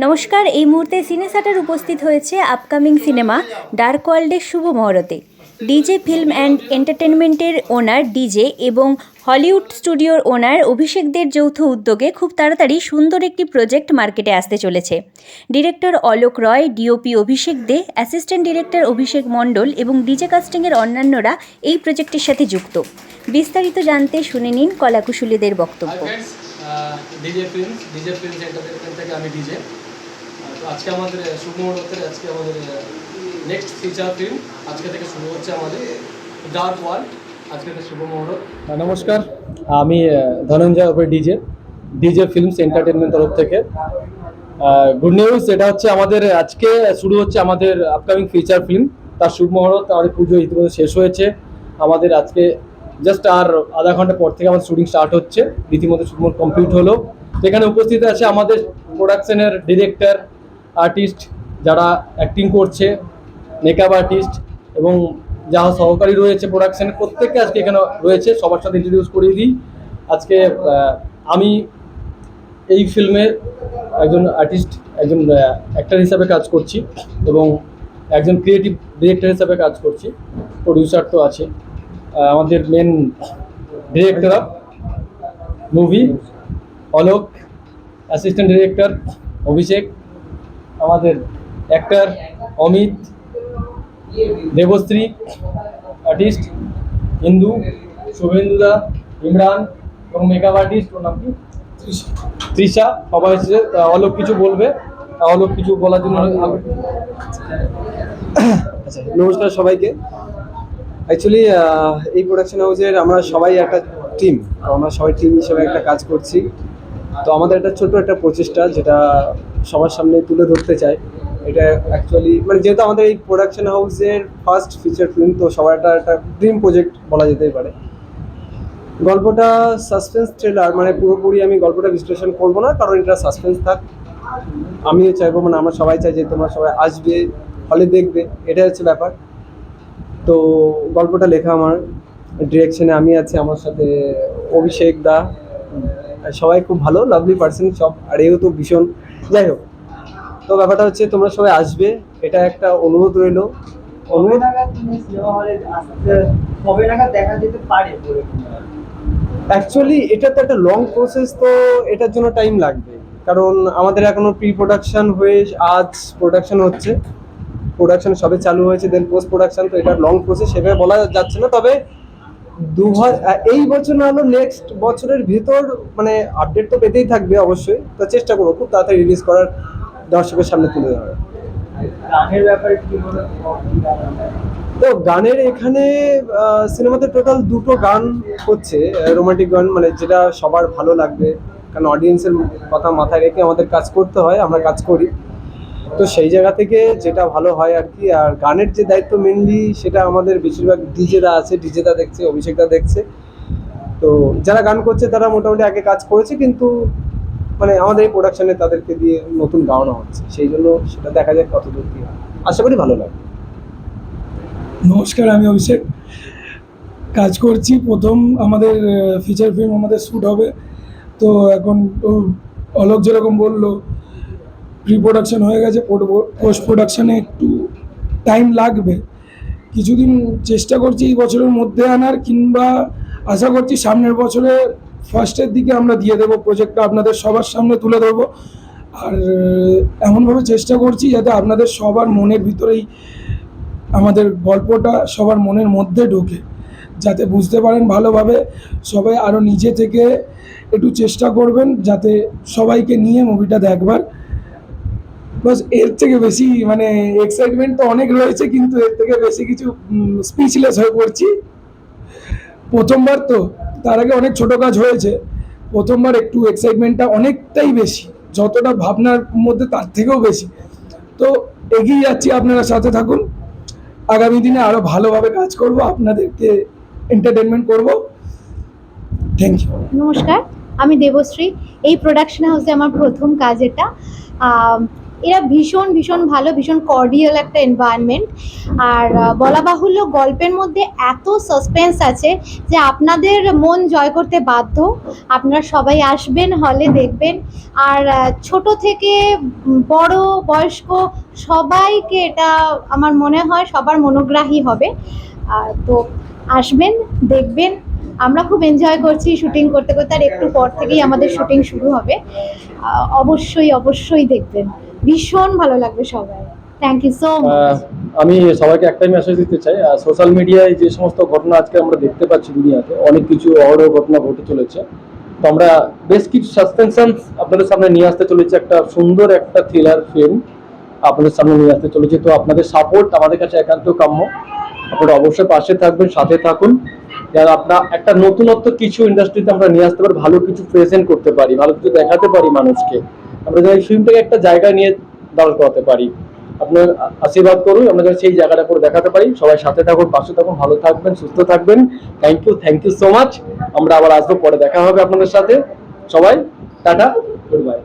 নমস্কার, এই মুহূর্তে সিনেসাটার উপস্থিত হয়েছে আপকামিং সিনেমা ডার্ক ওয়ার্ল্ডের শুভ মহরতে। ডিজে ফিল্ম অ্যান্ড এন্টারটেনমেন্টের ওনার ডিজে এবং হলিউড স্টুডিওর ওনার অভিষেকদের যৌথ উদ্যোগে খুব তাড়াতাড়ি সুন্দর একটি প্রজেক্ট মার্কেটে আসতে চলেছে। Director Alok Roy DOP Abhishek De assistant director Abhishek Mondal এবং ডিজে কাস্টিংয়ের অন্যান্যরা এই প্রজেক্টের সাথে যুক্ত। বিস্তারিত জানতে শুনে নিন কলাকুশলীদের বক্তব্য। ডিজে ডিজে এন্টারটেনমেন্ট থেকে আমি ডিজে আজকে আমাদের শুভ আজকে আমাদের নেক্সট ফিচার ফিল্ম আজকে থেকে শুরু হচ্ছে আমাদের ডার্ক ওয়ার্ল্ড মুহূর্ত। নমস্কার। আমি ধনঞ্জয় ওপর ডিজে ডিজে ফিল্মস এন্টারটেনমেন্ট তরফ থেকে। গুড নিউজ এটা হচ্ছে আমাদের, আজকে শুরু হচ্ছে আমাদের আপকামিং ফিচার ফিল্ম তার শুভ মুহূর্ত, আমাদের পুজো ইতিমধ্যে শেষ হয়েছে। আমাদের আজকে জাস্ট আর আধা ঘণ্টা পর থেকে আমাদের শুটিং স্টার্ট হচ্ছে। রীতিমতো শুভ কমপ্লিট হলো। এখানে উপস্থিত আছে আমাদের প্রোডাকশনের ডিরেক্টর আর্টিস্ট যারা অ্যাক্টিং করছে মেকআপ আর্টিস্ট এবং যারা সহকারী রয়েছে প্রোডাকশনের প্রত্যেককে আজকে এখানে রয়েছে। সবার সাথে ইন্ট্রোডিউস করিয়ে দিই। আজকে আমি এই ফিল্মে একজন আর্টিস্ট একজন অ্যাক্টার হিসাবে কাজ করছি এবং একজন ক্রিয়েটিভ ডিরেক্টর হিসাবে কাজ করছি। প্রডিউসার তো আছে। আমাদের main director of movie Alok assistant director Abhishek. আমাদের অ্যাক্টর অমিত, দেবশ্রী আর্টিস্ট ইন্দু শুভেন্দুদা ইমরান এবং মেকআপ আর্টিস্ট ওর নাম কি? তৃষা। সবাই এসেছে অলোক কিছু বলবে। অলোক কিছু বলার জন্য আচ্ছা নমস্কার সবাইকে। অ্যাকচুয়ালি এই প্রোডাকশন হাউসের আমরা সবাই একটা টিম আমরা সবাই টিম হিসেবে একটা কাজ করছি। তো আমাদের একটা ছোট একটা প্রচেষ্টা, যেটা সবার সামনে তুলে ধরতে চাই। এটা অ্যাকচুয়ালি মানে যেহেতু আমাদের এই প্রোডাকশন হাউসের ফার্স্ট ফিচার ফিল্ম তো সবার একটা একটা ড্রিম প্রজেক্ট বলা যেতেই পারে। গল্পটা সাসপেন্স থ্রিলার মানে পুরোপুরি আমি গল্পটা বিশ্লেষণ করব না, কারণ এটা সাসপেন্স থাক। আমিও চাইব মানে আমরা সবাই চাই যে তোমরা সবাই আসবে, হলে দেখবে, এটাই হচ্ছে ব্যাপার। তো গল্পটা লেখা আমার ডিরেকশনে আমি আছি, আমার সাথে অভিষেক দা। সবাই খুব ভালো লাভলি পার্সন সব, আর এও তো ভীষণ যাই হোক তো ব্যাপারটা হচ্ছে তোমরা সবাই আসবে এটা একটা অনুরোধ রইল। অনুরোধ দেখা যেতে পারে? অ্যাকচুয়ালি এটা তো একটা লং প্রসেস তো এটার জন্য টাইম লাগবে। কারণ আমাদের এখনও প্রি প্রোডাকশন হয়ে আজ প্রোডাকশন হচ্ছে। প্রোডাকশন সবে চালু হয়েছে দেন পোস্ট প্রোডাকশন তো এটা লং প্রসেস সেভাবে বলা যাচ্ছে না। তবে দু হাজার এই বছর না হলেও নেক্সট বছরের ভিতর মানে আপডেট তো পেতেই থাকবে অবশ্যই। তো চেষ্টা করব খুব তাড়াতাড়ি রিলিজ করার দর্শকের সামনে তুলে ধরার। গানের ব্যাপারে কি তো গানের এখানে সিনেমাতে টোটাল দুটো গান হচ্ছে রোমান্টিক গান মানে যেটা সবার ভালো লাগবে। কারণ অডিয়েন্সের কথা মাথায় রেখে আমাদের কাজ করতে হয় আমরা কাজ করি। তো সেই জায়গা থেকে যেটা ভালো হয় আর কি, আর গানের যে দায়িত্ব মেনলি সেটা আমাদের বেশিরভাগ ডিজেদা আছে ডিজেদা দেখছে, অভিষেকদা দেখছে। তো যারা গান করছে তারা মোটামুটি আগে কাজ করেছে, কিন্তু মানে আমাদের এই প্রোডাকশনে তাদেরকে দিয়ে নতুন গাওয়ানো হচ্ছে। সেই জন্য সেটা দেখা যাক কতদূর কি হয়। আশা করি ভালো লাগে। নমস্কার, আমি অভিষেক। কাজ করছি প্রথম আমাদের ফিচার ফিল্ম আমাদের শ্যুট হবে। তো এখন অলোক যেরকম বলল প্রি প্রোডাকশন হয়ে গেছে পোস্ট প্রোডাকশানে একটু টাইম লাগবে। কিছুদিন চেষ্টা করছি এই বছরের মধ্যে আনার, কিংবা আশা করছি সামনের বছরে ফার্স্টের দিকে আমরা দিয়ে দেবো প্রজেক্টটা আপনাদের সবার সামনে তুলে ধরবো। আর এমনভাবে চেষ্টা করছি যাতে আপনাদের সবার মনের ভিতরেই আমাদের গল্পটা সবার মনের মধ্যে ঢোকে, যাতে বুঝতে পারেন ভালোভাবে সবাই আরও নিজে থেকে একটু চেষ্টা করবেন, যাতে সবাইকে নিয়ে মুভিটা দেখবার। বাসের থেকে বেশি মানে এক্সাইটমেন্ট তো অনেক রয়েছে, কিন্তু এর থেকে বেশি কিছু স্পিচলেস হয়ে পড়ছি। প্রথমবার তো, তার আগে অনেক ছোট কাজ হয়েছে। প্রথমবার একটু এক্সাইটমেন্টটা অনেকটাই বেশি, যতটা ভাবনার মধ্যে তার থেকেও বেশি। তো এগিয়ে যাচ্ছি আপনারা সাথে থাকুন। আগামী দিনে আরও ভালোভাবে কাজ করব, আপনাদেরকে এন্টারটেনমেন্ট করব। থ্যাংক ইউ নমস্কার, আমি দেবশ্রী। এই প্রোডাকশন হাউসে আমার প্রথম কাজ এটা। এরা ভীষণ ভীষণ ভালো, ভীষণ কর্ডিয়াল একটা এনভায়রনমেন্ট আর বলা বাহুল্য গল্পের মধ্যে এত সাসপেন্স আছে যে আপনাদের মন জয় করতে বাধ্য। আপনারা সবাই আসবেন হলে দেখবেন। আর ছোট থেকে বড়, বয়স্ক সবাইকে এটা আমার মনে হয় সবার মনোগ্রাহী হবে। তো আসবেন, দেখবেন। আমরা খুব এনজয় করছি শুটিং করতে করতে। আর একটু পর থেকেই আমাদের শুটিং শুরু হবে। অবশ্যই অবশ্যই দেখবেন। ভীষণ ভালো লাগবে সবাই। থ্যাংক ইউ সো মাচ আমি সবাইকে একটাই মেসেজ দিতে চাই সোশ্যাল মিডিয়ায় যে সমস্ত ঘটনা আজকে আমরা দেখতে পাচ্ছি দুনিয়াতে, অনেক কিছু অহরহ ঘটনা ঘটে চলেছে। তো আমরা বেশ কিছু সাসপেনশন আপনাদের সামনে নিয়ে আসতে চলেছি, একটা সুন্দর একটা থ্রিলার ফিল্ম আপনাদের সামনে নিয়ে আসতে চলেছি। তো আপনাদের সাপোর্ট আমাদের কাছে একান্ত কাম্য। আপনারা অবশ্যই পাশে থাকবেন, সাথে থাকুন। যারা আপনার একটা নতুনত্ব কিছু ইন্ডাস্ট্রিতে আমরা নিয়ে আসতে পারি, ভালো কিছু প্রেজেন্ট করতে পারি, ভালো কিছু দেখাতে পারি মানুষকে। আমরা যেন থেকে একটা জায়গা নিয়ে দাঁড় করাতে পারি। আপনার আশীর্বাদ করুন, আমরা যেন সেই জায়গাটা করে দেখাতে পারি। সবাই সাথে থাকুন, পাশে থাকুন, ভালো থাকবেন, সুস্থ থাকবেন। Thank you thank you so much আমরা আবার আসব, পরে দেখা হবে আপনাদের সাথে। সবাই, টাটা গুড বাই